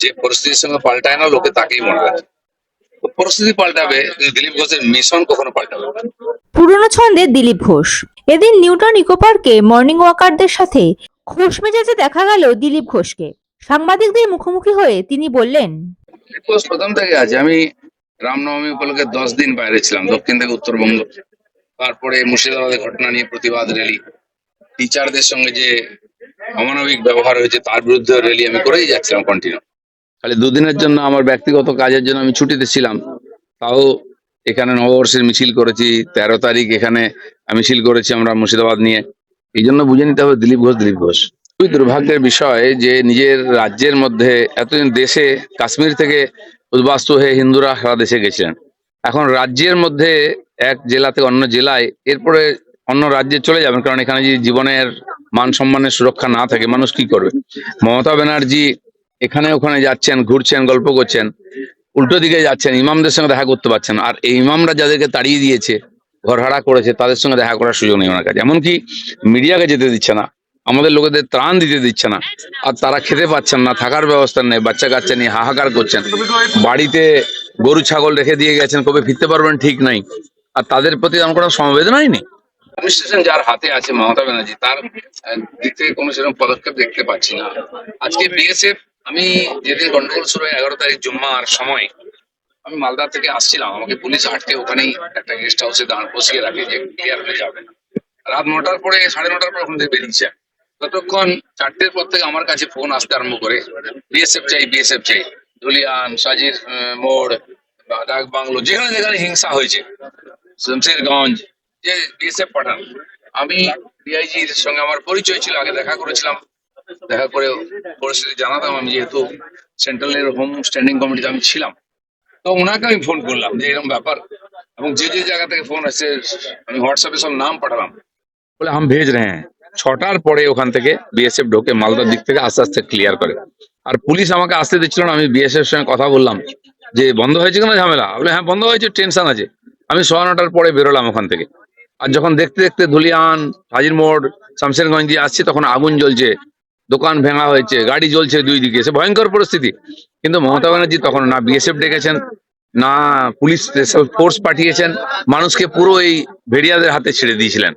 যে পরিস্থিতির সঙ্গে পাল্টায় না লোকে তাকেই মনে রাখে পরিস্থিতি পাল্টাবে দিলীপ ঘোষের মিশন কখনো পাল্টাবে। পুরনো ছন্দে দিলীপ ঘোষ। এদিন নিউটন ইকো পার্কে মর্নিং ওয়াকারদের সাথে খোশ মেজাজে দেখা গেল দিলীপ ঘোষকে। সাংবাদিকদের মুখোমুখি হয়ে তিনি বললেন দিলীপ ঘোষ প্রথম থেকে আছে। আমি রামনবমী উপলক্ষে দশ দিন বাইরে ছিলাম দক্ষিণ থেকে উত্তরবঙ্গ। তারপরে মুর্শিদাবাদের ঘটনা নিয়ে প্রতিবাদ র্যালি। টিচারদের সঙ্গে যে অমানবিক ব্যবহার হয়েছে, তার বিরুদ্ধে র্যালি আমি করেই যাচ্ছিলাম কন্টিনিউ খালি দুদিনের জন্য আমার ব্যক্তিগত কাজের জন্য আমি ছুটিতে ছিলাম। তাও এখানে নববর্ষের মিছিল করেছি, তেরো তারিখ এখানে মিছিল করেছি আমরা মুর্শিদাবাদ নিয়ে। এই জন্য বুঝে নিতে হবে দিলীপ ঘোষ দিলীপ ঘোষ। খুবই দুর্ভাগ্যের বিষয় যে নিজের রাজ্যের মধ্যে এতদিন দেশে কাশ্মীর থেকে উদ্বাস্তু হয়ে হিন্দুরা সারা দেশে গেছিলেন। এখন রাজ্যের মধ্যে এক জেলা থেকে অন্য জেলায় এরপরে অন্য রাজ্যে চলে যাবেন, কারণ এখানে যদি জীবনের মান সম্মানের সুরক্ষা না থাকে, মানুষ কি করবে? মমতা ব্যানার্জি এখানে ওখানে যাচ্ছেন, ঘুরছেন, গল্প করছেন, উল্টো দিকে যাচ্ছেন, ইমামদের সঙ্গে দেখা করতে পারছেন আর এই ইমামরা যাদেরকে তাড়িয়ে দিয়েছে, ঘরহারা করেছে, তাদের সঙ্গে দেখা করার সুযোগ নেই ওনার কাছে। এমনকি মিডিয়াকে যেতে দিচ্ছে না, আমাদের লোকেদের ত্রাণ দিতে দিচ্ছে না, আর তারা খেতে পাচ্ছেন না, থাকার ব্যবস্থা নেই, বাচ্চা কাচ্চা নিয়ে হাহাকার করছেন। বাড়িতে গরু, ছাগল রেখে দিয়ে গেছেন, কবে ফিরতে পারবেন ঠিক নাই, আর তাদের প্রতি আমার কোনো সমবেদনাই নেই। অ্যাডমিনিস্ট্রেশন যার হাতে আছে মমতা ব্যানার্জি, তার দিক থেকে কোনো সেরকম পদক্ষেপ দেখতে পাচ্ছি না। আজকে বিএসএফ আমি যেদিন গন্ডগোল শুরু হয় এগারো তারিখ জুম্মার সময়, আমি মালদা থেকে আসছিলাম। আমাকে পুলিশ আটকে ওখানেই একটা গেস্ট হাউসে দাঁড় বসিয়ে রাখে যে ক্লিয়ার হয়ে যাবে। রাত নটার পরে, সাড়ে নটার পর ওখান থেকে বেরিয়েছে। ততক্ষণ চারটের পর থেকে আমার কাছে ফোন আসতে আরম্ভ করে। বিএসএফ চাই বিএসএফ চাই। ধুলিয়ান, সাজির মোড় ডাক বাংলো যেখানে যেখানে হিংসা হয়েছে। শমশেরগঞ্জ যে বিএসএফ পাঠান। আমি ডিআইজির সঙ্গে আমার পরিচয় ছিল, আগে দেখা করেছিলাম। দেখা করে পরিস্থিতি জানাতাম আমি যেহেতু সেন্ট্রালের হোম স্ট্যান্ডিং কমিটিতে আমি ছিলাম। তো ওনাকে আমি ফোন করলাম যে এরকম ব্যাপার। এবং যে যে জায়গা থেকে ফোন আসছে আমি হোয়াটসঅ্যাপে সব নাম পাঠালাম। বলে হাম ভেজ রে হ্যাঁ। ছটার পরে ওখান থেকে বিএসএফ ঢোকে মালদার দিক থেকে আস্তে আস্তে ক্লিয়ার করে। আর পুলিশ আমাকে আসতে দিচ্ছিল না, আমি বিএসএফ সঙ্গে কথা বললাম যে, বন্ধ হয়েছে কেন ঝামেলা? বলে হ্যাঁ বন্ধ হয়েছে, টেনশন আছে। আমি সোয়া নটার পরে বেরোলাম ওখান থেকে। আর যখন দেখতে দেখতে ধুলিয়ান, হাজির মোড়, শামশেরগঞ্জ দিয়ে আসছি, তখন আগুন জ্বলছে, দোকান ভেঙা হয়েছে, গাড়ি জ্বলছে দুই দিকে, সে ভয়ঙ্কর পরিস্থিতি। কিন্তু মমতা ব্যানার্জি তখন না বিএসএফ ডেকেছেন, না পুলিশ ফোর্স পাঠিয়েছেন, মানুষকে পুরো এই ভেড়িয়াদের হাতে ছেড়ে দিয়েছিলেন।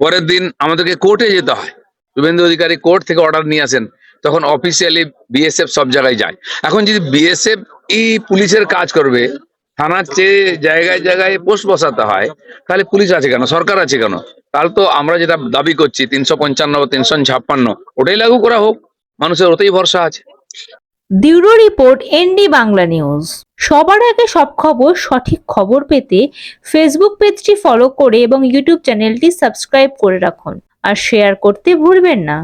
পরের দিন আমাদেরকে কোর্টে যেতে হয়। শুভেন্দু অধিকারী কোর্ট থেকে অর্ডার নিয়ে আসেন, তখন অফিসিয়ালি বিএসএফ সব জায়গায় যায়। এখন যদি বিএসএফ এই পুলিশের কাজ করবে থানার চেয়ে জায়গায় জায়গায় পোস্ট বসাতে হয়, তাহলে পুলিশ আছে কেন? সরকার আছে কেন? তাহলে তো আমরা যেটা দাবি করছি, তিনশো পঞ্চান্ন বা তিনশো ছাপ্পান্ন, ওটাই লাগু করা হোক। মানুষের ওতেই ভরসা আছে। Bureau report N D Bangla news. সবার আগে সব খবর, সঠিক খবর পেতে ফেসবুক পেজটি ফলো করে এবং ইউটিউব চ্যানেলটি সাবস্ক্রাইব করে রাখুন। আর শেয়ার করতে ভুলবেন না।